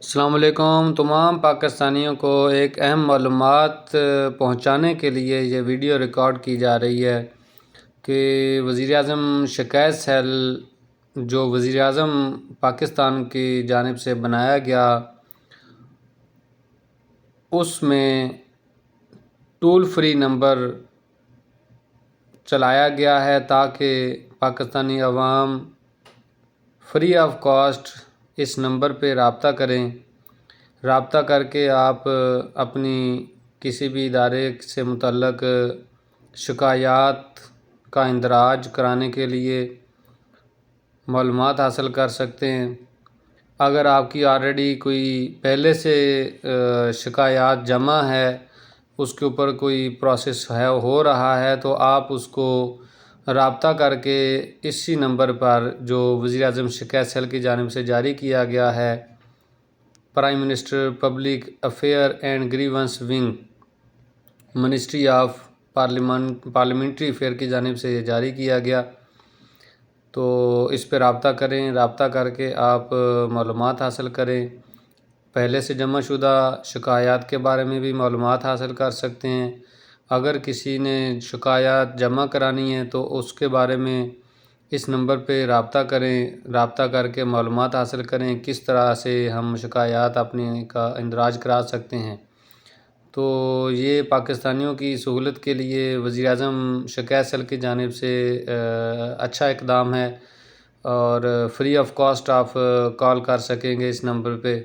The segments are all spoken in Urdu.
السلام علیکم۔ تمام پاکستانیوں کو ایک اہم معلومات پہنچانے کے لیے یہ ویڈیو ریکارڈ کی جا رہی ہے کہ وزیر اعظم شکایت سیل جو وزیر اعظم پاکستان کی جانب سے بنایا گیا، اس میں ٹول فری نمبر چلایا گیا ہے تاکہ پاکستانی عوام فری آف کاسٹ اس نمبر پہ رابطہ کریں۔ رابطہ کر کے آپ اپنی کسی بھی ادارے سے متعلق شکایات کا اندراج کرانے کے لیے معلومات حاصل کر سکتے ہیں۔ اگر آپ کی آلریڈی کوئی پہلے سے شکایات جمع ہے، اس کے اوپر کوئی پروسیس ہے، ہو رہا ہے، تو آپ اس کو رابطہ کر کے اسی نمبر پر جو وزیر اعظم شکایت سیل کی جانب سے جاری کیا گیا ہے prime minister public affair and grievance wing ministry of پارلیمان پارلیمنٹری افیئر کی جانب سے یہ جاری کیا گیا۔ تو اس پہ رابطہ کریں، رابطہ کر کے آپ معلومات حاصل کریں۔ پہلے سے جمع شدہ شکایات کے بارے میں بھی معلومات حاصل کر سکتے ہیں۔ اگر کسی نے شکایات جمع کرانی ہے تو اس کے بارے میں اس نمبر پہ رابطہ کریں، رابطہ کر کے معلومات حاصل کریں کس طرح سے ہم شکایات اپنے کا اندراج کرا سکتے ہیں۔ تو یہ پاکستانیوں کی سہولت کے لیے وزیر اعظم شکایت سیل کی جانب سے اچھا اقدام ہے اور فری آف کاسٹ آپ کال کر سکیں گے اس نمبر پہ۔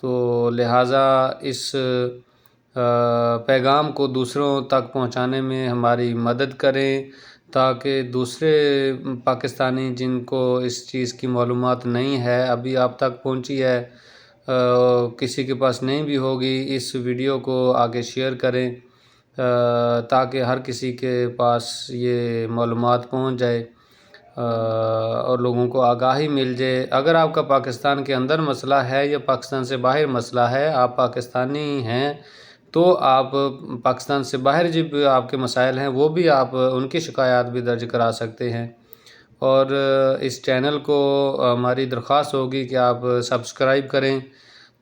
تو لہٰذا اس پیغام کو دوسروں تک پہنچانے میں ہماری مدد کریں تاکہ دوسرے پاکستانی جن کو اس چیز کی معلومات نہیں ہے، ابھی آپ تک پہنچی ہے کسی کے پاس نہیں بھی ہوگی، اس ویڈیو کو آگے شیئر کریں تاکہ ہر کسی کے پاس یہ معلومات پہنچ جائے اور لوگوں کو آگاہی مل جائے۔ اگر آپ کا پاکستان کے اندر مسئلہ ہے یا پاکستان سے باہر مسئلہ ہے، آپ پاکستانی ہیں تو آپ پاکستان سے باہر جب آپ کے مسائل ہیں وہ بھی آپ ان کی شکایات بھی درج کرا سکتے ہیں اور اس چینل کو ہماری درخواست ہوگی کہ آپ سبسکرائب کریں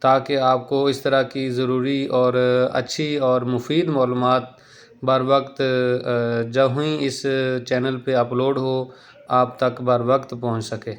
تاکہ آپ کو اس طرح کی ضروری اور اچھی اور مفید معلومات بر وقت جب ہی اس چینل پہ اپلوڈ ہو، آپ تک بر وقت پہنچ سکے۔